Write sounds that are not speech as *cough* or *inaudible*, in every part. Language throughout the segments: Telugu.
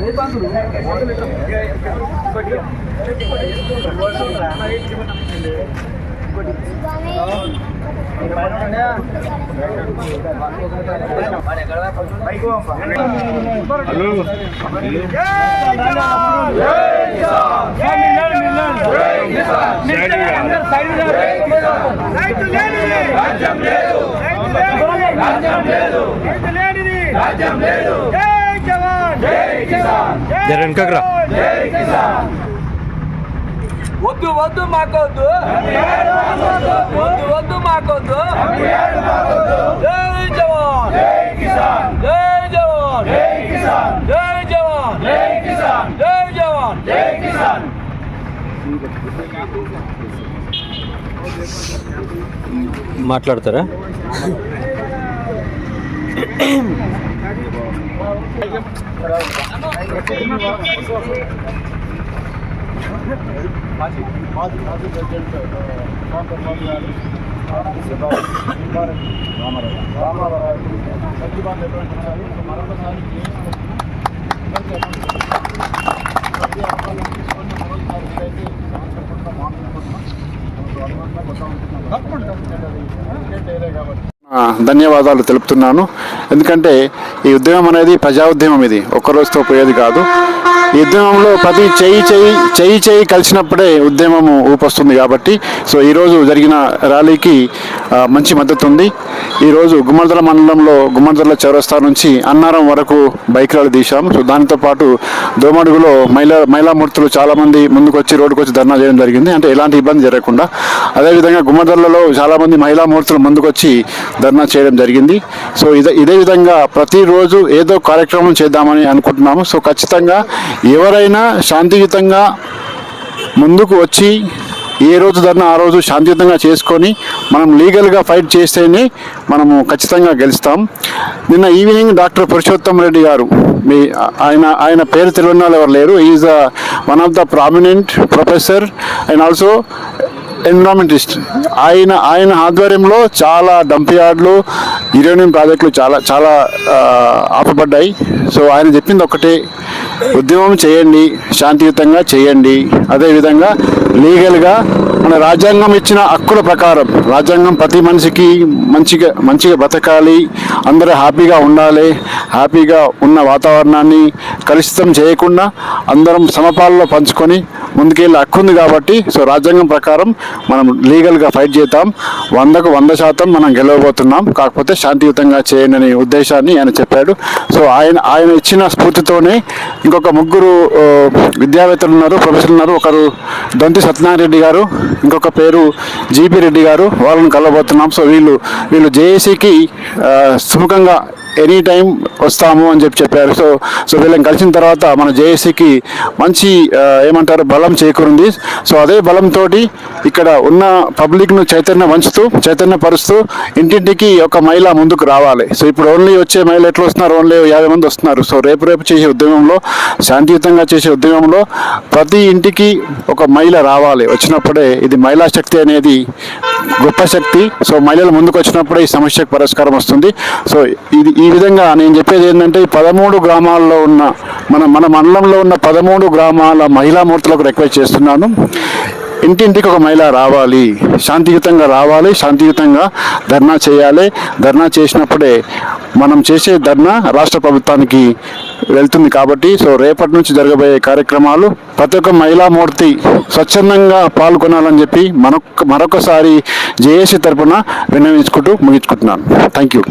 రూపాంతరం లేనిది. రాజ్యం లేదు. రాజ్యం లేదు. రాజ్యం లేదు. జై జవాన్. జై కిసాన్. జర వెనకకు రా. జై కిసాన్. వద్దు వద్దు మాకొద్దు వద్దు వద్దు మాకొద్దు జై జవాన్ జై కిసాన్ జై జవాన్ జై కిసాన్ జై జవాన్ జై కిసాన్ జై జవాన్ జై కిసాన్ మాట్లాడతారా మాజీ మాజీ మాజీ ప్రెసిడెంట్ డాక్టర్ మోదీ గారు రామారావు రామారావు సత్యబాన్ నిర్వహించారు సో మరొకసారి అందరికీ ప్రతి అవకాశం తీసుకొని మరోసారి అయితే సంవత్సరం మాట్లాడుకుంటున్నాం సో అనుబంధంగా కొత్త ఉంటున్నాం ఏరియా కాబట్టి ధన్యవాదాలు తెలుపుతున్నాను. ఎందుకంటే ఈ ఉద్యమం అనేది ప్రజా ఉద్యమం ఇది. ఒక్క రోజుతో పోయేది కాదు. ఉద్యమంలో ప్రతి చేయి చేయి చేయి చేయి కలిసినప్పుడే ఉద్యమము ఊపొస్తుంది కాబట్టి సో ఈరోజు జరిగిన ర్యాలీకి మంచి మద్దతు ఉంది ఈరోజు గుమ్మడిదల మండలంలో గుమ్మడిదల చౌరస్తా నుంచి అన్నారం వరకు బైక్ ర్యాలీ తీశాం. సో దానితో పాటు దోమడుగులో మహిళా మహిళామూర్తులు చాలామంది ముందుకొచ్చి రోడ్డుకు వచ్చి ధర్నా చేయడం జరిగింది. అంటే ఎలాంటి ఇబ్బంది జరగకుండా. అదేవిధంగా గుమ్మడిదలలో చాలామంది మహిళామూర్తులు ముందుకొచ్చి ధర్నా చేయడం జరిగింది. సో ఇదే ఇదే విధంగా ప్రతిరోజు ఏదో కార్యక్రమం చేద్దామని అనుకుంటున్నాము. సో ఖచ్చితంగా ఎవరైనా శాంతియుతంగా ముందుకు వచ్చి ఏ రోజు ధర్నా ఆ రోజు శాంతియుతంగా చేసుకొని మనం లీగల్గా ఫైట్ చేస్తేనే మనము ఖచ్చితంగా గెలుస్తాం. నిన్న ఈవినింగ్ డాక్టర్ పురుషోత్తం రెడ్డి గారు మీ ఆయన ఆయన పేరు తెలియని వాళ్ళు ఎవరు లేరు. Is one of the prominent professor and also environmentalist ఆయన ఆయన ఆధ్వర్యంలో చాలా డంప్ యార్డ్లు యురేనియం ప్రాజెక్టులు చాలా చాలా ఆపబడ్డాయి. సో ఆయన చెప్పింది ఒకటే ఉద్యమం చేయండి శాంతియుతంగా చేయండి. అదేవిధంగా లీగల్గా మన రాజ్యాంగం ఇచ్చిన హక్కుల ప్రకారం రాజ్యాంగం ప్రతి మనిషికి మంచిగా మంచిగా బతకాలి అందరూ హ్యాపీగా ఉండాలి హ్యాపీగా ఉన్న వాతావరణాన్ని కలుషితం చేయకుండా అందరం సమపాలలో పంచుకొని ముందుకెళ్ళే హక్కు ఉంది కాబట్టి సో రాజ్యాంగం ప్రకారం మనం లీగల్గా ఫైట్ చేద్దాం. వందకు వంద శాతం మనం గెలవబోతున్నాం. కాకపోతే శాంతియుతంగా చేయండి అనే ఉద్దేశాన్ని ఆయన చెప్పాడు. సో ఆయన ఆయన ఇచ్చిన స్ఫూర్తితోనే ఇంకొక ముగ్గురు విద్యావేత్తలు ఉన్నారు ప్రొఫెసర్లు ఉన్నారు. ఒకరు దొంతి సత్యనారాయణ రెడ్డి గారు ఇంకొక పేరు జీపీ రెడ్డి గారు. వాళ్ళని కలవబోతున్నాం. సో వీళ్ళు వీళ్ళు జేఏసీకి సుముఖంగా ఎనీ టైం వస్తాము అని చెప్పి చెప్పారు. సో సో వీళ్ళని కలిసిన తర్వాత మన జేఏసీకి మంచి ఏమంటారు బలం చేకూరింది. సో అదే బలంతో ఇక్కడ ఉన్న పబ్లిక్ను చైతన్య వంచుతూ చైతన్యపరుస్తూ ఇంటింటికి ఒక మహిళ ముందుకు రావాలి. సో ఇప్పుడు ఓన్లీ వచ్చే మహిళ ఎట్లా వస్తున్నారు? ఓన్లీ యాభై మంది వస్తున్నారు. సో రేపు రేపు చేసే ఉద్యమంలో శాంతియుతంగా చేసే ఉద్యమంలో ప్రతి ఇంటికి ఒక మహిళ రావాలి. వచ్చినప్పుడే ఇది మహిళా శక్తి అనేది గొప్ప శక్తి. సో మహిళలు ముందుకు వచ్చినప్పుడే ఈ సమస్యకు పరిష్కారం వస్తుంది. సో ఇది ఈ విధంగా నేను చెప్పేది ఏంటంటే ఈ పదమూడు గ్రామాల్లో ఉన్న మన మన మండలంలో ఉన్న పదమూడు గ్రామాల మహిళా మూర్తులకు రిక్వెస్ట్ చేస్తున్నాను. ఇంటింటికి ఒక మహిళ రావాలి. శాంతియుతంగా రావాలి. శాంతియుతంగా ధర్నా చేయాలి. ధర్నా చేసినప్పుడే మనం చేసే ధర్నా రాష్ట్ర ప్రభుత్వానికి వెళ్తుంది కాబట్టి సో రేపటి నుంచి జరగబోయే కార్యక్రమాలు ప్రతి ఒక్క మహిళా మూర్తి స్వచ్ఛందంగా పాల్గొనాలని చెప్పి మరొక మరొకసారి జేఏసీ తరపున విన్నవించుకుంటూ ముగించుకుంటున్నాను. Thank you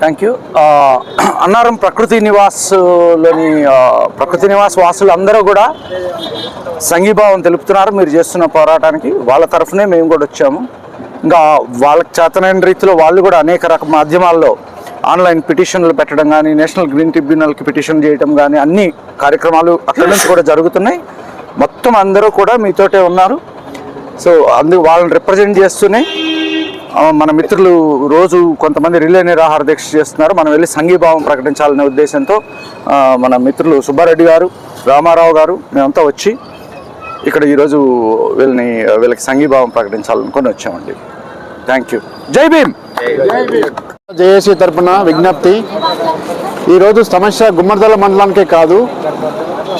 thank you uh, *clears throat* Annaram ప్రకృతి నివాస్లోని uh, ప్రకృతి నివాస్ వాసులు అందరూ కూడా సంఘీభావం తెలుపుతున్నారు. మీరు చేస్తున్న పోరాటానికి వాళ్ళ తరఫునే మేము కూడా వచ్చాము. ఇంకా వాళ్ళకి చేతనైన రీతిలో వాళ్ళు కూడా అనేక రక మాధ్యమాల్లో ఆన్లైన్ పిటిషన్లు పెట్టడం కానీ నేషనల్ గ్రీన్ ట్రిబ్యునల్కి పిటిషన్ చేయడం కానీ అన్ని కార్యక్రమాలు అక్కడి నుంచి కూడా జరుగుతున్నాయి. మొత్తం అందరూ కూడా మీతోటే ఉన్నారు. సో అందుకు వాళ్ళని రిప్రజెంట్ చేస్తూనే మన మిత్రులు రోజు కొంతమంది రిలే నిరాహార దీక్ష చేస్తున్నారు. మనం వెళ్ళి సంఘీభావం ప్రకటించాలనే ఉద్దేశంతో మన మిత్రులు సుబ్బారెడ్డి గారు రామారావు గారు మేమంతా వచ్చి ఇక్కడ ఈరోజు వీళ్ళని వీళ్ళకి సంఘీభావం ప్రకటించాలనుకొని వచ్చామండి. Thank you. జై భీమ్! జేఏసీ తరఫున విజ్ఞప్తి. ఈరోజు సమస్య గుమ్మడిదల మండలానికే కాదు.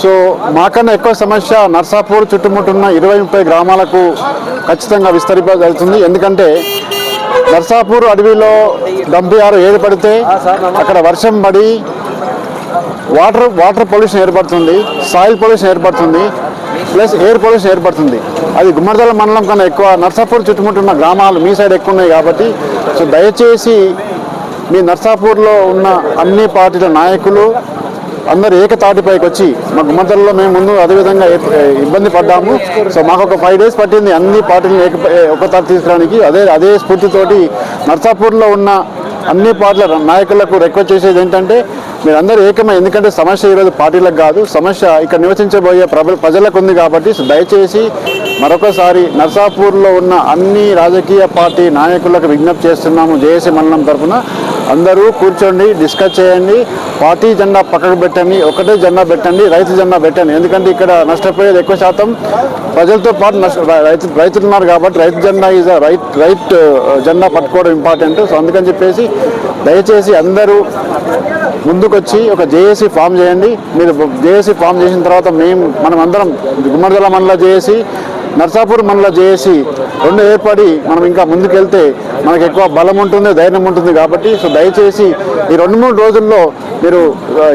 సో మాకన్నా ఎక్కువ సమస్య నర్సాపూర్ చుట్టుముట్టున్న ఇరవై ముప్పై గ్రామాలకు ఖచ్చితంగా విస్తరింపగలుగుతుంది ఎందుకంటే నర్సాపూర్ అడవిలో డంపియారు ఏర్పడితే అక్కడ వర్షం పడి వాటర్ వాటర్ పొల్యూషన్ ఏర్పడుతుంది సాయిల్ పొల్యూషన్ ఏర్పడుతుంది ప్లస్ ఎయిర్ పొల్యూషన్ ఏర్పడుతుంది. అది గుమ్మడిదల మండలం కన్నా ఎక్కువ నర్సాపూర్ చుట్టుముట్టున్న గ్రామాలు మీ సైడ్ ఎక్కువ ఉన్నాయి కాబట్టి సో దయచేసి మీ నర్సాపూర్లో ఉన్న అన్ని పార్టీల నాయకులు అందరు ఏకతాటిపైకి వచ్చి మా గుమ్మడిదలలో మేము ముందు అదేవిధంగా ఇబ్బంది పడ్డాము. సో మాకు ఒక ఫైవ్ డేస్ పట్టింది. అన్ని పార్టీలను ఏక ఒక తాటి తీసుకురావడానికి. అదే అదే స్ఫూర్తితోటి నర్సాపూర్లో ఉన్న అన్ని పార్టీల నాయకులకు రిక్వెస్ట్ చేసేది ఏంటంటే మీరందరూ ఏకమై ఎందుకంటే సమస్య ఈరోజు పార్టీలకు కాదు సమస్య ఇక్కడ నివసించబోయే ప్రజలకు ఉంది కాబట్టి దయచేసి మరొకసారి నర్సాపూర్లో ఉన్న అన్ని రాజకీయ పార్టీ నాయకులకు విజ్ఞప్తి చేస్తున్నాము జేఏసీ మండలం తరఫున. అందరూ కూర్చోండి డిస్కస్ చేయండి పార్టీ జెండా పక్కకు పెట్టండి ఒకటే జెండా పెట్టండి రైతు జెండా పెట్టండి. ఎందుకంటే ఇక్కడ నష్టపోయేది ఎక్కువ శాతం ప్రజలతో పాటు నష్ట రైతు రైతులు ఉన్నారు కాబట్టి రైతు జెండా ఈజ్ రైట్ రైట్ జెండా పట్టుకోవడం ఇంపార్టెంట్ సో అందుకని చెప్పేసి దయచేసి అందరూ ముందుకొచ్చి ఒక జేఏసీ ఫామ్ చేయండి. మీరు జేఏసీ ఫామ్ చేసిన తర్వాత మేము మనం అందరం గుమ్మడిదల మండల జేఏసీ నర్సాపూర్ మండల జేఏసీ రెండు ఏర్పడి మనం ఇంకా ముందుకెళ్తే మనకు ఎక్కువ బలం ఉంటుంది ధైర్యం ఉంటుంది కాబట్టి సో దయచేసి ఈ రెండు మూడు రోజుల్లో మీరు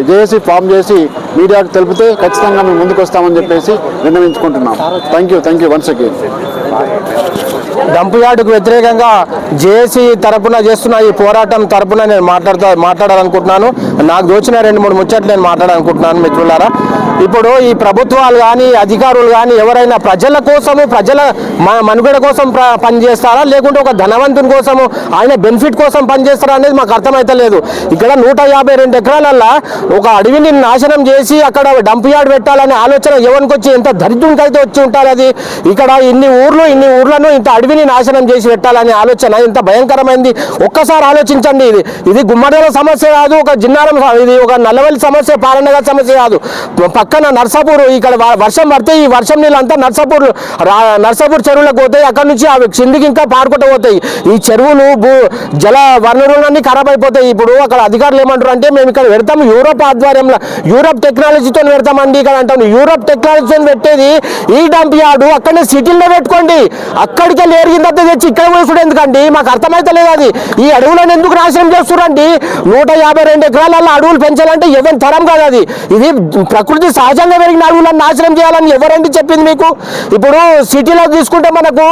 జేఏసీ ఫామ్ చేసి మీడియాకు తెలిపితే ఖచ్చితంగా మేము ముందుకు వస్తామని చెప్పేసి నిర్ణయించుకుంటున్నాం thank you thank you once again dump యార్డుకు వ్యతిరేకంగా జేఏసీ తరపున చేస్తున్న ఈ పోరాటం తరపున నేను మాట్లాడుతా మాట్లాడాలనుకుంటున్నాను. నాకు దోచిన రెండు మూడు ముచ్చట్లు నేను మాట్లాడాలనుకుంటున్నాను మిత్రులారా. ఇప్పుడు ఈ ప్రభుత్వాలు కానీ అధికారులు కానీ ఎవరైనా ప్రజల కోసము ప్రజల మనుగడ కోసం పనిచేస్తారా? లేకుంటే ఒక ధనవంతుని కోసము ఆయన బెనిఫిట్ కోసం పనిచేస్తారా అనేది మాకు అర్థమైతలేదు. ఇక్కడ నూట యాభై రెండు ఎకరాలల్లా ఒక అడవిని నాశనం చేసి అక్కడ డంప్ యార్డ్ పెట్టాలనే ఆలోచన ఎవరికి వచ్చి ఎంత దరిద్రునికి అయితే వచ్చి ఉంటారు అది? ఇక్కడ ఇన్ని ఊర్లు ఇన్ని ఊర్లను ఇంత అడవిని నాశనం చేసి పెట్టాలనే ఆలోచన ఇంత భయంకరమైంది. ఒక్కసారి ఆలోచించండి ఇది ఇది గుమ్మడల సమస్య కాదు ఒక జిన్నారం ఇది ఒక నల్లవల్లి సమస్య పాలనగా సమస్య కాదు. పక్కన నర్సాపూర్ ఇక్కడ వర్షం పడితే ఈ వర్షం నీళ్ళంతా నర్సాపూర్ నర్సాపూర్ చెరువులకు పోతాయి అక్కడ నుంచి అవి కిందికి ఇంకా పారుకుంటూ పోతాయి. ఈ చెరువులు భూ జల వనరులన్నీ ఖరాబ్ అయిపోతాయి. ఇప్పుడు అక్కడ అధికారులు ఏమంటారు అంటే మేము ఇక్కడ పెడతాం యూరోప్ ఆధ్వర్యంలో యూరోప్ టెక్నాలజీతో పెడతామండి ఇక్కడ అంటాం యూరోప్ టెక్నాలజీతో పెట్టేది ఈ డంప్ యార్డు అక్కడనే సిటీల్లో పెట్టుకోండి. అక్కడికి వెళ్ళి ఎరిగిన తెచ్చి ఇక్కడ పోసుడు ఎందుకండి? మాకు అర్థమైతలేదు అది. ఈ అడవులను ఎందుకు నాశనం చేస్తున్నారండి నూట యాభై రెండు ఎకరాలలో అడవులు పెంచాలంటే ఎవరి తరం కాదు అది. ఇది ప్రకృతి సహజంగా పెరిగిన అడవులను నాశనం చేయాలని ఎవరండి చెప్పింది మీకు? ఇప్పుడు సిటీలో తీసుకుంటే మనకు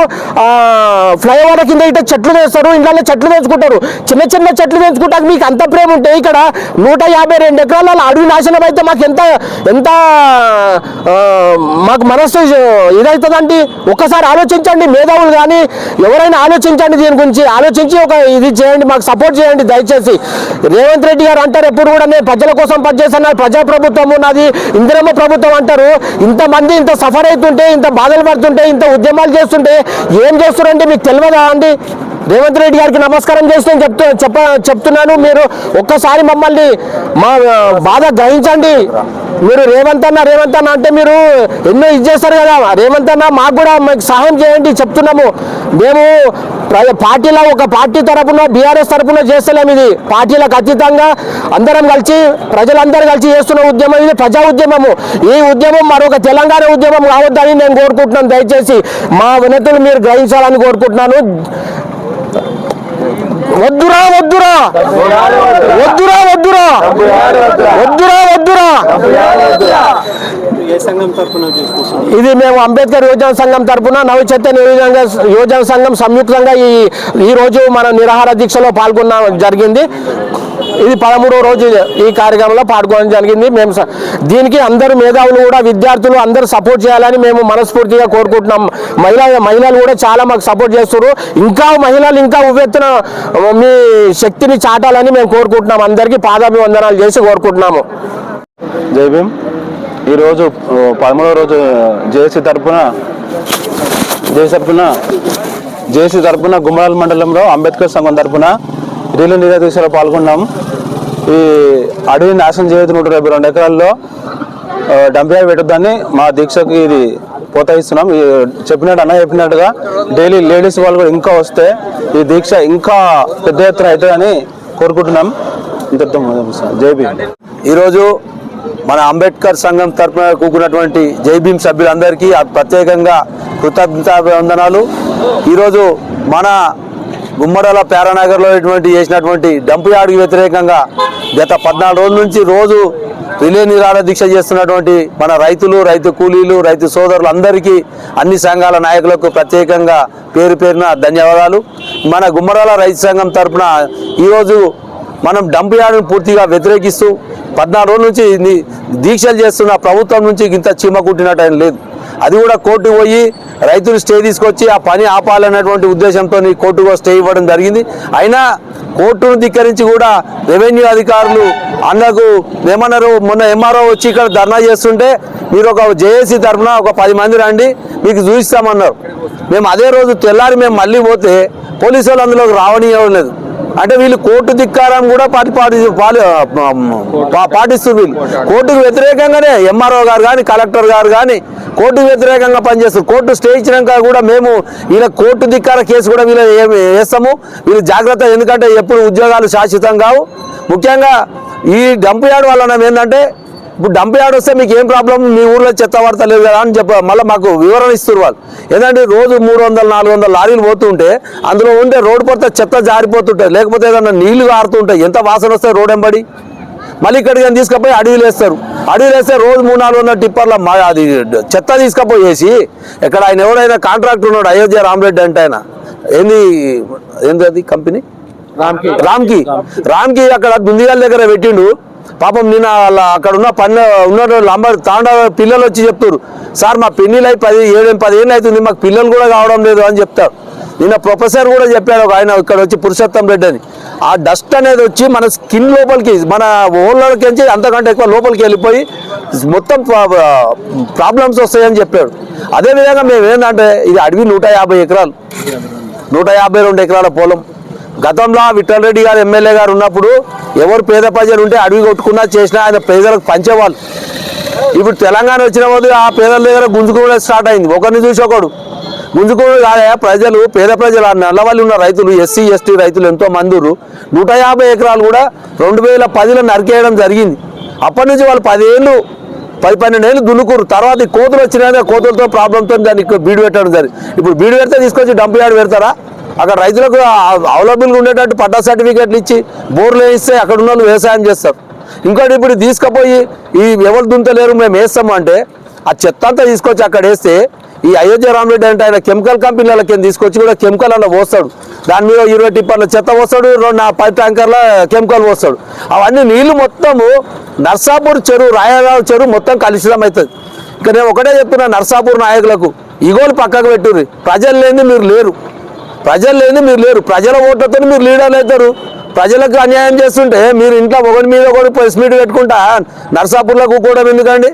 ఫ్లైఓవర్ కింద అయితే చెట్లు వేస్తారు ఇంట్లో చెట్లు పెంచుకుంటారు. చిన్న చిన్న చెట్లు పెంచుకుంటాక మీకు అంత ప్రేమ ఉంటే ఇక్కడ నూట యాభై రెండు ఎకరాలలో అడవి నాశనం అయితే మాకు ఎంత ఎంత మాకు మనస్సు ఇదవుతుందండి ఒక్కసారి ఆలోచించండి మేధావులు కానీ ఎవరైనా ఆలోచించండి దీని గురించి. ఆలోచించి ఒక ఇది చేయండి మాకు సపోర్ట్ చేయండి దయచేసి. రేవంత్ రెడ్డి గారు అంటారు ఎప్పుడు కూడా నేను ప్రజల కోసం పనిచేస్తున్నా ప్రజా ప్రభుత్వం ఉన్నది. ఇందిరమ్మ ప్రభుత్వం అంటారు ఇంతమంది ఇంత సఫర్ అవుతుంటే ఇంత బాధలు పడుతుంటే ఇంత ఉద్యమాలు చేస్తుంటే ఏం చేస్తున్నారంటే మీకు తెలియదా అండి? రేవంత్ రెడ్డి గారికి నమస్కారం చేస్తూ చెప్తూ చెప్ప చెప్తున్నాను. మీరు ఒక్కసారి మమ్మల్ని మా బాధ గ్రహించండి. మీరు రేవంత్ అన్న రేవంత్ అన్న అంటే మీరు ఎన్నో ఇది చేస్తారు కదా. రేవంత్ అన్న మాకు కూడా మాకు సహాయం చేయండి చెప్తున్నాము. మేము పార్టీలో ఒక పార్టీ తరఫున బీఆర్ఎస్ తరఫున చేస్తలేము ఇది. పార్టీలకు అతీతంగా అందరం కలిసి ప్రజలందరూ కలిసి చేస్తున్న ఉద్యమం ఇది ప్రజా ఉద్యమము. ఈ ఉద్యమం మరొక తెలంగాణ ఉద్యమం కావద్దని నేను కోరుకుంటున్నాను. దయచేసి మా వినతులు మీరు గ్రహించాలని కోరుకుంటున్నాను. వద్దురా వద్దురా. వద్దురా వద్దురా. వద్దురా వద్దురా. ఇది మేము అంబేద్కర్ యువజన సంఘం తరపున నవ చైతన్య యువజన యువజన సంఘం సంయుక్తంగా ఈ ఈ రోజు మన నిరాహార దీక్షలో పాల్గొన్న జరిగింది. ఇది పదమూడవ రోజు ఈ కార్యక్రమంలో పాల్గొనడం జరిగింది. మేము దీనికి అందరూ మేధావులు కూడా విద్యార్థులు అందరూ సపోర్ట్ చేయాలని మేము మనస్ఫూర్తిగా కోరుకుంటున్నాం. మహిళా మహిళలు కూడా చాలా మాకు సపోర్ట్ చేస్తున్నారు. ఇంకా మహిళలు ఇంకా ఉవ్వెత్తున మీ శక్తిని చాటాలని మేము కోరుకుంటున్నాం. అందరికీ పాదాభివందనాలు చేసి కోరుకుంటున్నాము. జై భీమ్. ఈరోజు పదమూడవ రోజు జేఏసీ తరఫున జేఏసీ తరఫున జేఏసీ తరఫున గుమ్మరాల మండలంలో అంబేద్కర్ సంఘం తరపున రీలు నిరాదీశలో పాల్గొన్నాం. ఈ అడవి నాశనం చేయదు నూట డెబ్బై రెండు ఎకరాల్లో ఆ, పెట్టొద్దని మా దీక్షకి ఇది ప్రోత్సహిస్తున్నాం. చెప్పినట్టు అన్న చెప్పినట్టుగా డైలీ లేడీస్ వాళ్ళు కూడా ఇంకా వస్తే ఈ దీక్ష ఇంకా పెద్ద ఎత్తున అవుతుందని కోరుకుంటున్నాం. ఇంత ముగిస్తున్నాం. ఈరోజు మన అంబేద్కర్ సంఘం తరపున కూకున్నటువంటి జై భీమ్ సభ్యులందరికీ ప్రత్యేకంగా కృతజ్ఞతాభివందనాలు. ఈరోజు మన గుమ్మడాల పేరానగర్లో ఇటువంటి చేసినటువంటి డంపు యార్డ్కి వ్యతిరేకంగా గత పద్నాలుగు రోజుల నుంచి రోజు రిలే నిరాహార దీక్ష చేస్తున్నటువంటి మన రైతులు రైతు కూలీలు రైతు సోదరులు అందరికీ అన్ని సంఘాల నాయకులకు ప్రత్యేకంగా పేరు పేరున ధన్యవాదాలు. మన గుమ్మరాల రైతు సంఘం తరపున ఈరోజు మనం డంప్ యార్డ్ను పూర్తిగా వ్యతిరేకిస్తూ పద్నాలుగు రోజుల నుంచి దీక్షలు చేస్తున్న ప్రభుత్వం నుంచి ఇంత చీమ కుట్టినట్టు ఆయన లేదు. అది కూడా కోర్టు పోయి రైతులు స్టే తీసుకొచ్చి ఆ పని ఆపాలన్నటువంటి ఉద్దేశంతో కోర్టుకు స్టే ఇవ్వడం జరిగింది. అయినా కోర్టును ధిక్కరించి కూడా రెవెన్యూ అధికారులు అన్నకు ఏమన్నారు? మొన్న ఎంఆర్ఓ వచ్చి ఇక్కడ ధర్నా చేస్తుంటే మీరు ఒక జేఏసీ తరఫున ఒక పది మంది రండి మీకు చూపిస్తామన్నారు. మేము అదే రోజు తెల్లారి మేము మళ్ళీ పోతే పోలీసు వాళ్ళు అందులోకి రావనివ్వడం లేదు. అంటే వీళ్ళు కోర్టు ధిక్కారం కూడా పాటి పాటి పా- పాటిస్తారు వీళ్ళు. కోర్టుకు వ్యతిరేకంగానే ఎంఆర్ఓ గారు కానీ కలెక్టర్ గారు కానీ కోర్టుకు వ్యతిరేకంగా పనిచేస్తారు కోర్టు స్టే ఇచ్చినాక కూడా మేము వీళ్ళ కోర్టు ధిక్కార కేసు కూడా వీళ్ళు ఏమి వేస్తాము. వీళ్ళు జాగ్రత్త ఎందుకంటే ఎప్పుడు ఉద్యోగాలు శాశ్వతం కావు. ముఖ్యంగా ఈ డంప్ యార్డ్ వలన ఏంటంటే ఇప్పుడు డంప్ యార్డ్ వస్తే మీకు ఏం ప్రాబ్లం మీ ఊర్లో చెత్త పడతలేదు కదా అని చెప్ప మళ్ళీ మాకు వివరణ ఇస్తారు వాళ్ళు. ఏంటంటే రోజు మూడు వందల నాలుగు వందల లారీలు పోతుంటే అందులో ఉండే రోడ్డు పడితే చెత్త జారిపోతుంటాయి. లేకపోతే ఏదన్నా నీళ్ళు కారుతుంటాయి. ఎంత వాసన వస్తాయి రోడ్ ఎంబడి మళ్ళీ ఇక్కడికి తీసుకుపోయి అడవిలు వేస్తారు. అడవిలు వేస్తే రోజు మూడు నాలుగు వందల టిప్పర్ల మా అది చెత్త తీసుకుపోయేసి ఇక్కడ ఆయన ఎవరైనా కాంట్రాక్టర్ ఉన్నాడు అయోధ్య రామరెడ్డి అంటే ఆయన. ఏంది ఏంది అది కంపెనీ రామ్కి. రామ్కి. రామ్కి అక్కడ దుందిగాల దగ్గర పెట్టిండు. పాపం నిన్న వాళ్ళ అక్కడ ఉన్న పన్న ఉన్న లంబర్ తాండ పిల్లలు వచ్చి చెప్తారు సార్ మా పిన్నిలు అయి పది ఏడు పదిహేను అవుతుంది మాకు పిల్లలు కూడా కావడం లేదు అని చెప్తారు. నిన్న ప్రొఫెసర్ కూడా చెప్పాడు ఒక ఆయన ఇక్కడ వచ్చి పురుషోత్తం రెడ్డి అని. ఆ డస్ట్ అనేది వచ్చి మన స్కిన్ లోపలికి మన ఓళ్ళకి వచ్చి అంతకంటే ఎక్కువ లోపలికి వెళ్ళిపోయి మొత్తం ప్రాబ్లమ్స్ వస్తాయని చెప్పాడు. అదేవిధంగా మేము ఏంటంటే ఇది అడవి నూట యాభై ఎకరాలు. నూట యాభై రెండు ఎకరాల పొలం. గతంలో విఠల్ రెడ్డి గారు ఎమ్మెల్యే గారు ఉన్నప్పుడు ఎవరు పేద ప్రజలు ఉంటే అడవి కొట్టుకున్నా చేసినా ఆయన పేదలకు పంచేవాళ్ళు. ఇప్పుడు తెలంగాణ వచ్చిన వద్దు ఆ పేదల దగ్గర గుంజుకోవడం స్టార్ట్ అయింది. ఒకరిని చూసి ఒకడు. గుంజుకోవడం కాదే ప్రజలు పేద ప్రజలు నల్లవల్లి ఉన్న రైతులు ఎస్సీ ఎస్టీ రైతులు ఎంతో మందురు నూట యాభై ఎకరాలు కూడా రెండు వేల పదిలో నరికేయడం జరిగింది. అప్పటి నుంచి వాళ్ళు పదేళ్ళు పది పన్నెండు ఏళ్ళు దున్నుకురు తర్వాత కోతులు వచ్చినాక కోతులతో ప్రాబ్లంతో దాన్ని బీడు పెట్టడం జరిగింది. ఇప్పుడు బీడు పెడితే తీసుకొచ్చి డంప్ యార్డ్ పెడతారా? అక్కడ రైతులకు అవైలబుల్గా ఉండేటట్టు పట్టా సర్టిఫికేట్లు ఇచ్చి బోర్లు వేయిస్తే అక్కడ ఉన్న వాళ్ళు వ్యవసాయం చేస్తారు. ఇంకోటి ఇప్పుడు తీసుకుపోయి ఈ ఎవరు దుంతలేరు మేము వేస్తాము అంటే ఆ చెత్త అంతా తీసుకొచ్చి అక్కడ వేస్తే ఈ అయోధ్య రామరెడ్డి అంటే ఆయన కెమికల్ కంపెనీలకి తీసుకొచ్చి కూడా కెమికల్ అన్న పోస్తాడు. దాని మీద ఇరవై టిప్పర్ల చెత్త పోస్తాడు రెండు పది ట్యాంకర్ల కెమికల్ పోస్తాడు. అవన్నీ నీళ్ళు మొత్తము నర్సాపూర్ చెరువు రాయరావు చెరువు మొత్తం కలుషితం అవుతుంది ఇక నేను ఒకటే చెప్తున్నా నర్సాపూర్ నాయకులకు ఇగోలు పక్కకు పెట్టుర్రి. ప్రజలు లేని మీరు లేరు. ప్రజలు లేని మీరు లేరు. ప్రజల ఓట్లతో మీరు లీడర్లు అవుతారు. ప్రజలకు అన్యాయం చేస్తుంటే మీరు ఇంట్లో ఒకటి మీద ఒకటి ప్రెస్ మీట్ పెట్టుకుంటా నర్సాపూర్లో కూకోవడం ఎందుకండి?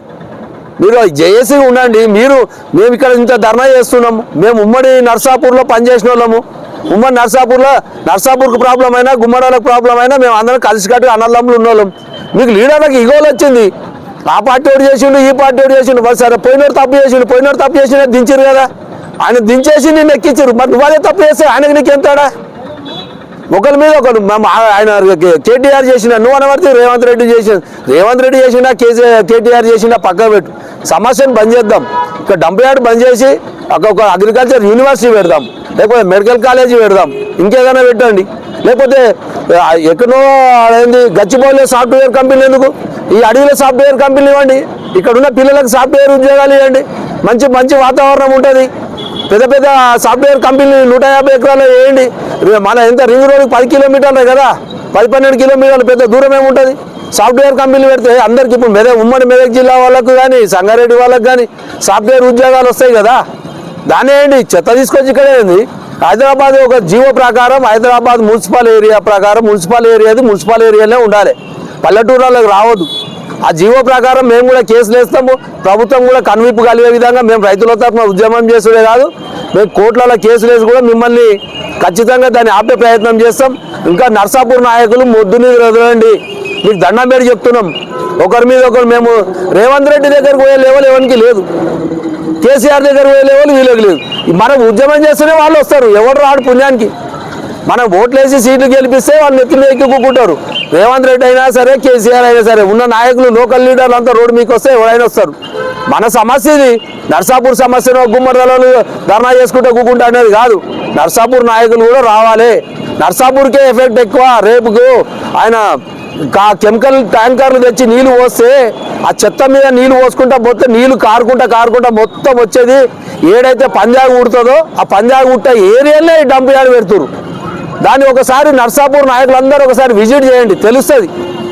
మీరు జేఏసీ ఉండండి. మీరు మేము ఇక్కడ ఇంత ధర్నా చేస్తున్నాము మేము ఉమ్మడి నర్సాపూర్లో పనిచేసిన వాళ్ళము. ఉమ్మడి నర్సాపూర్లో నర్సాపూర్కి ప్రాబ్లం అయినా గుమ్మడాలకు ప్రాబ్లం అయినా మేము అందరం కలిసికట్టు అన్నదమ్ములు ఉన్నోళ్ళం. మీకు లీడర్లకు ఇగోలు వచ్చింది. ఆ పార్టీ ఒకటి చేసిండు ఈ పార్టీ ఒకటి చేసిండు. మరి సరే పోయినోడు తప్పు చేసిండు పోయినోడు తప్పు చేసిన దించారు కదా. ఆయన దించేసి నేను ఎక్కించారు. మరి నువ్వు అదే తప్పు చేస్తే ఆయనకి నీకు ఎంతాడా ఒకరి మీద ఒకరు ఆయన కేటీఆర్ చేసిన నువ్వు అనబడితే రేవంత్ రెడ్డి చేసిన రేవంత్ రెడ్డి చేసినా కేసీ కేటీఆర్ చేసినా పక్క పెట్టు. సమస్యను బంద్ చేద్దాం. ఇక్కడ డంప్ యార్డ్ బంద్ చేసి ఒక ఒక అగ్రికల్చర్ యూనివర్సిటీ పెడదాం. లేకపోతే మెడికల్ కాలేజీ పెడదాం. ఇంకేదైనా పెట్టండి. లేకపోతే ఎక్కడో ఏంది గచ్చిబౌలిలో సాఫ్ట్వేర్ కంపెనీ ఎందుకు? ఈ అడవిలో సాఫ్ట్వేర్ కంపెనీ ఇవ్వండి. ఇక్కడ ఉన్న పిల్లలకు సాఫ్ట్వేర్ ఉద్యోగాలు ఇవ్వండి. మంచి మంచి వాతావరణం ఉంటుంది. పెద్ద పెద్ద సాఫ్ట్వేర్ కంపెనీలు నూట యాభై ఎకరాలు వేయండి. మన ఎంత రింగ్ రోడ్కి పది కిలోమీటర్లే కదా? పది పన్నెండు కిలోమీటర్లు పెద్ద దూరం ఏముంటుంది? సాఫ్ట్వేర్ కంపెనీలు పెడితే అందరికి ఇప్పుడు మెదక్ ఉమ్మడి మెదక్ జిల్లా వాళ్ళకు కానీ సంగారెడ్డి వాళ్ళకు కానీ సాఫ్ట్వేర్ ఉద్యోగాలు వస్తాయి కదా? దాని ఏంటి? చెత్త తీసుకొచ్చి ఇక్కడే ఏంది? హైదరాబాద్ ఒక జీవో ప్రకారం హైదరాబాద్ మున్సిపల్ ఏరియా ప్రకారం మున్సిపల్ ఏరియాది మున్సిపల్ ఏరియాలో ఉండాలి. పల్లెటూరులకు రావద్దు. ఆ జీవో ప్రకారం మేము కూడా కేసులు వేస్తాము. ప్రభుత్వం కూడా కనువిప్పు కలిగే విధంగా మేము రైతుల తరఫున ఉద్యమం చేసేదే కాదు. మేము కోట్లలో కేసులు వేసి కూడా మిమ్మల్ని ఖచ్చితంగా దాన్ని ఆపే ప్రయత్నం చేస్తాం. ఇంకా నర్సాపూర్ నాయకులు మొద్దుని వదలండి. మీకు దండం పెట్టి చెప్తున్నాం. ఒకరి మీద ఒకరు మేము రేవంత్ రెడ్డి దగ్గరకు పోయే లెవెల్ ఎవరికి లేదు. కేసీఆర్ దగ్గర పోయే లెవెల్ వీళ్ళకి లేదు. మనం ఉద్యమం చేస్తేనే వాళ్ళు వస్తారు. ఎవడు రాడు పుణ్యానికి? మనం ఓట్లేసి సీట్లు గెలిపిస్తే వాళ్ళు నెత్తి ఎక్కుకుంటారు ఎక్కి కూకుంటారు రేవంత్ రెడ్డి అయినా సరే కేసీఆర్ అయినా సరే ఉన్న నాయకులు లోకల్ లీడర్లు అంతా రోడ్డు మీకు వస్తే ఎవరైనా వస్తారు. మన సమస్య ఇది. నర్సాపూర్ సమస్యను గుమ్మడిలో ధర్నా చేసుకుంటే కూకుంటా అనేది కాదు. నర్సాపూర్ నాయకులు కూడా రావాలి. నర్సాపూర్కే ఎఫెక్ట్ ఎక్కువ. రేపుకు ఆయన కా- కెమికల్ ట్యాంకర్లు తెచ్చి నీళ్ళు పోస్తే ఆ చెత్త మీద నీళ్ళు పోసుకుంటా పోతే నీళ్ళు కారుకుంటా కారుకుంటా మొత్తం వచ్చేది. ఏడైతే పంజాబ్ ఉడుతుందో ఆ పంజాబ్ ఉట్ట ఏరియాలో ఈ డంప్ యార్డ్ పెడుతురు దాన్ని ఒకసారి నర్సాపూర్ నాయకులందరూ ఒకసారి విజిట్ చేయండి. తెలుస్తుంది.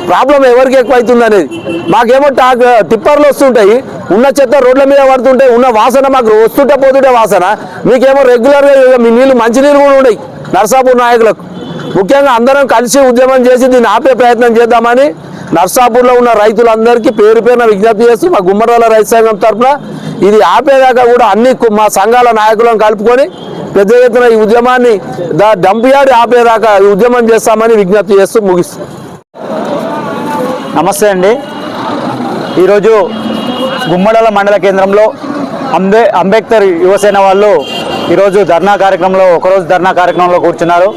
ప్రాబ్లం ఎవరికి ఎక్కువ అవుతుంది అనేది మాకేమో టా టిప్పర్లు వస్తుంటాయి. ఉన్న చెత్త రోడ్ల మీద పడుతుంటాయి. ఉన్న వాసన మాకు వస్తుంటే పోతుంటే వాసన. మీకేమో రెగ్యులర్గా మీ నీళ్ళు మంచినీళ్ళు కూడా ఉన్నాయి నర్సాపూర్ నాయకులకు. ముఖ్యంగా అందరం కలిసి ఉద్యమం చేసి దీన్ని ఆపే ప్రయత్నం చేద్దామని నర్సాపూర్లో ఉన్న రైతులందరికీ పేరు పేరున విజ్ఞప్తి చేస్తూ మా గుమ్మరాల రైతు సంఘం తరఫున ఇది ఆపేదాకా కూడా అన్ని మా సంఘాల నాయకులను కలుపుకొని పెద్ద ఎత్తున ఈ ఉద్యమాన్ని దా డంప్ ఆపేదాకా ఈ ఉద్యమం చేస్తామని విజ్ఞప్తి చేస్తూ ముగిస్తూ నమస్తే అండి. ఈరోజు గుమ్మడల మండల కేంద్రంలో అంబే అంబేద్కర్ యువసేన వాళ్ళు ఈరోజు ధర్నా కార్యక్రమంలో ఒకరోజు ధర్నా కార్యక్రమంలో కూర్చున్నారు.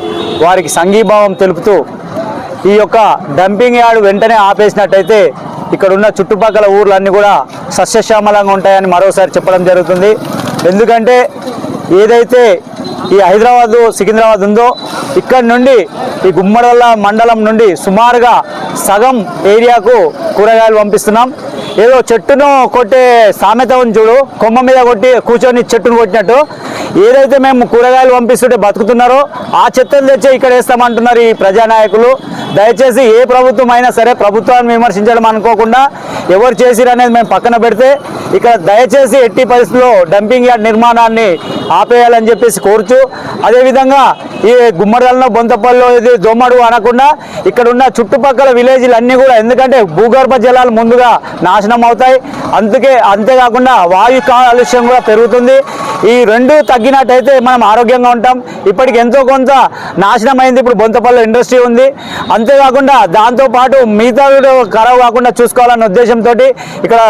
వారికి సంఘీభావం తెలుపుతూ ఈ యొక్క డంపింగ్ యార్డ్ వెంటనే ఆపేసినట్టయితే ఇక్కడ ఉన్న చుట్టుపక్కల ఊర్లన్నీ కూడా సస్యశ్యామలంగా ఉంటాయని మరోసారి చెప్పడం జరుగుతుంది. ఎందుకంటే ఏదైతే ఈ హైదరాబాదు సికింద్రాబాద్ ఉందో ఇక్కడ నుండి ఈ గుమ్మడల మండలం నుండి సుమారుగా సగం ఏరియాకు కూరగాయలు పంపిస్తున్నాం. ఏదో చెట్టును కొట్టే సామెత ఉంది చూడు కొమ్మ మీద కొట్టి కూర్చొని చెట్టును కొట్టినట్టు. ఏదైతే మేము కూరగాయలు పంపిస్తుంటే బతుకుతున్నారో ఆ చెత్తలు తెచ్చే ఇక్కడ వేస్తామంటున్నారు ఈ ప్రజానాయకులు. దయచేసి ఏ ప్రభుత్వం అయినా సరే ప్రభుత్వాన్ని విమర్శించడం అనుకోకుండా ఎవరు చేసిరు అనేది మేము పక్కన పెడితే ఇక్కడ దయచేసి ఎట్టి పరిస్థితుల్లో డంపింగ్ యార్డ్ నిర్మాణాన్ని ఆపేయాలని చెప్పేసి కోరుచు. అదేవిధంగా ఈ గుమ్మడిదల్లో బొంతపల్లిలో ఇది దోమడు అనకుండా ఇక్కడ ఉన్న చుట్టుపక్కల విలేజ్లు అన్నీ కూడా ఎందుకంటే భూగర్భ జలాలు ముందుగా నాశనం అవుతాయి. అందుకే అంతేకాకుండా వాయు కాలుష్యం కూడా పెరుగుతుంది. ఈ రెండు తగ్గినట్టయితే మనం ఆరోగ్యంగా ఉంటాం. ఇప్పటికి ఎంతో కొంత నాశనం అయింది ఇప్పుడు బొంతపల్లి ఇండస్ట్రీ ఉంది. అంతేకాకుండా దాంతోపాటు మిగతా ఖరాబ్ కాకుండా చూసుకోవాలన్న ఉద్దేశంతో ఇక్కడ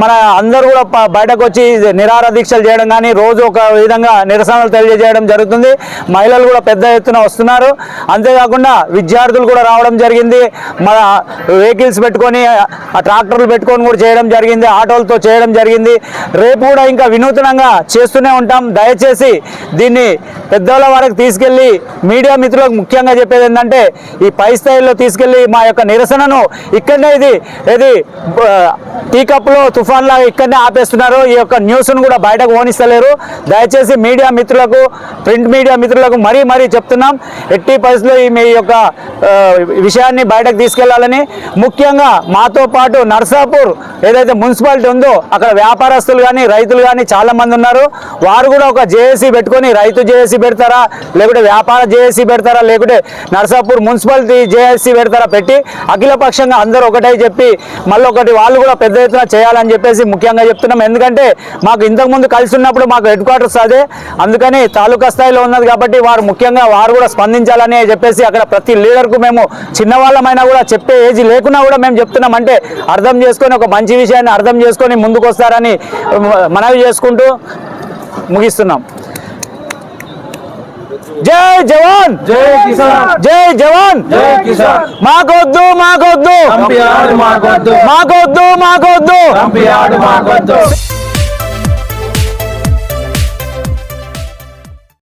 మన అందరూ కూడా బయటకు వచ్చి నిరార దీక్షలు చేయడం కానీ రోజు ఒక విధంగా నిరసనలు తెలియజేయడం జరుగుతుంది. మహిళలు కూడా పెద్ద ఎత్తున వస్తున్నారు. అంతేకాకుండా విద్యార్థులు కూడా రావడం జరిగింది. మన వెహికల్స్ పెట్టుకొని ట్రాక్టర్లు పెట్టుకొని కూడా చేయడం జరిగింది. ఆటోలతో చేయడం జరిగింది. రేపు కూడా ఇంకా వినూతనంగా చేస్తూనే ఉంటాం. దయచేసి దీన్ని పెద్దోళ్ళ వరకు తీసుకెళ్ళి మీడియా మిత్రులకు ముఖ్యంగా చెప్పేది ఏంటంటే ఈ పై స్థాయిలో తీసుకెళ్ళి మా యొక్క నిరసనను ఇక్కడనే ఇది ఇది టీకప్లో టీ కప్లో ఇక్కడనే ఆపేస్తున్నారు. ఈ యొక్క న్యూస్ను కూడా బయటకు ఓనిస్తలేరు దయచేసి మీడియా మిత్రులకు ప్రింట్ మీడియా మిత్రులకు మరీ మరీ చెప్తున్నాం. ఎట్టి పరిస్థితుల్లో ఈ మీ యొక్క విషయాన్ని బయటకు తీసుకెళ్ళాలని. ముఖ్యంగా మాతో పాటు నర్సాపూర్ ఏదైతే మున్సిపాలిటీ ఉందో అక్కడ వ్యాపారస్తులు కానీ రైతులు కానీ చాలామంది ఉన్నారు. వారు కూడా ఒక జేఏసీ పెట్టుకొని రైతు జేఏసీ పెడతారా? లేకుంటే వ్యాపార జేఏసీ పెడతారా? లేకుంటే నర్సాపూర్ మున్సిపాలిటీ జేఏసీ పెడతారా? పెట్టి అఖిలపక్షంగా అందరూ ఒకటే చెప్పి మళ్ళీ ఒకటి వాళ్ళు కూడా పెద్ద ఎత్తున చేయాలని చెప్పేసి ముఖ్యంగా చెప్తున్నాం. ఎందుకంటే మాకు ఇంతకుముందు కలిసి ఉన్నప్పుడు మాకు హెడ్ క్వార్టర్స్ అదే. అందుకని తాలూకా స్థాయిలో ఉన్నది కాబట్టి వారు ముఖ్యంగా వారు కూడా స్పందించాలని చెప్పేసి అక్కడ ప్రతి లీడర్కు మేము చిన్నవాళ్ళమైనా కూడా చెప్పే ఏజ్ లేకున్నా కూడా మేము చెప్తున్నాం. అంటే అర్థం చేసుకొని ఒక మంచి విషయాన్ని అర్థం చేసుకొని ముందుకు వస్తారని మనవి చేసుకుంటూ ముగిస్తున్నాం. జై జవాన్! జై కిసాన్! జై జవాన్! జై కిసాన్! మాకొద్దు మాకొద్దు! మాకొద్దు! మాకొద్దు మాకొద్దు!